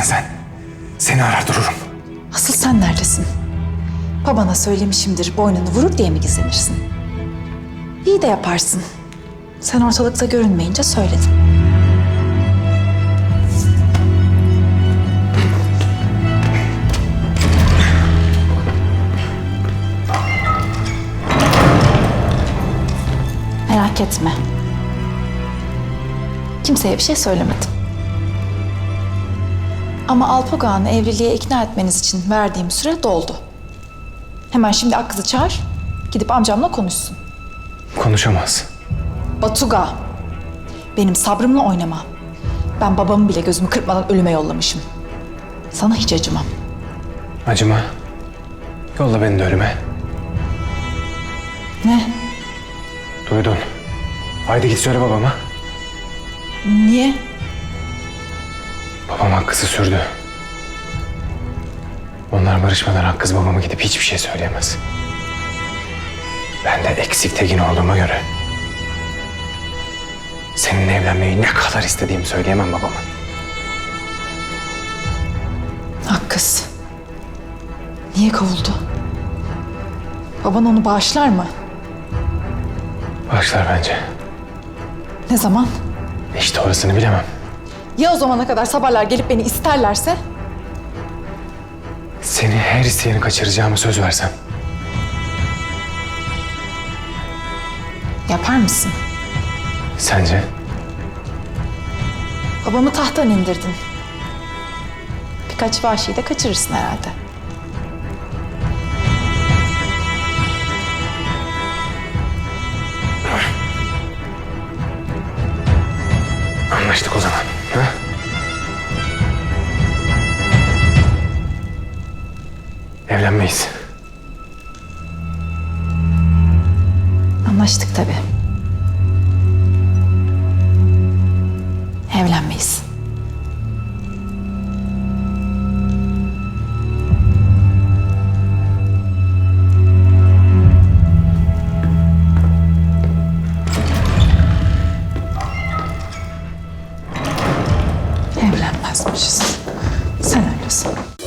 neredesin sen? Seni arar dururum. Asıl sen neredesin? Babana söylemişimdir boynunu vurur diye mi gizlenirsin? İyi de yaparsın. Sen ortalıkta görünmeyince söyledim. Merak etme. Kimseye bir şey söylemedim. Ama Alpagan'ı evliliğe ikna etmeniz için verdiğim süre doldu. Hemen şimdi Akkız'ı çağır, gidip amcamla konuşsun. Konuşamaz. Batuga, benim sabrımla oynama. Ben babamı bile gözümü kırpmadan ölüme yollamışım. Sana hiç acımam. Acıma. Yolla beni de ölüme. Ne? Duydun. Haydi git söyle babama. Niye? Babam hakkısı sürdü. Onlar barışmadan hakkız babama gidip hiçbir şey söyleyemez. Ben de eksik tekin olduğuma göre... ...seninle evlenmeyi ne kadar istediğimi söyleyemem babama. Hakkız. Niye kovuldu? Baban onu bağışlar mı? Başlar bence. Ne zaman? İşte orasını bilemem. Ya o zamana kadar sabahlar gelip beni isterlerse? Seni her isteyeni kaçıracağıma söz versem. Yapar mısın? Sence? Babamı tahttan indirdin. Birkaç vahşiyi de kaçırırsın herhalde. Anlaştık o zaman. Evlenmeyiz. Anlaştık tabii. Evlenmeyiz. Evlenmezmişiz. Sen öyle san.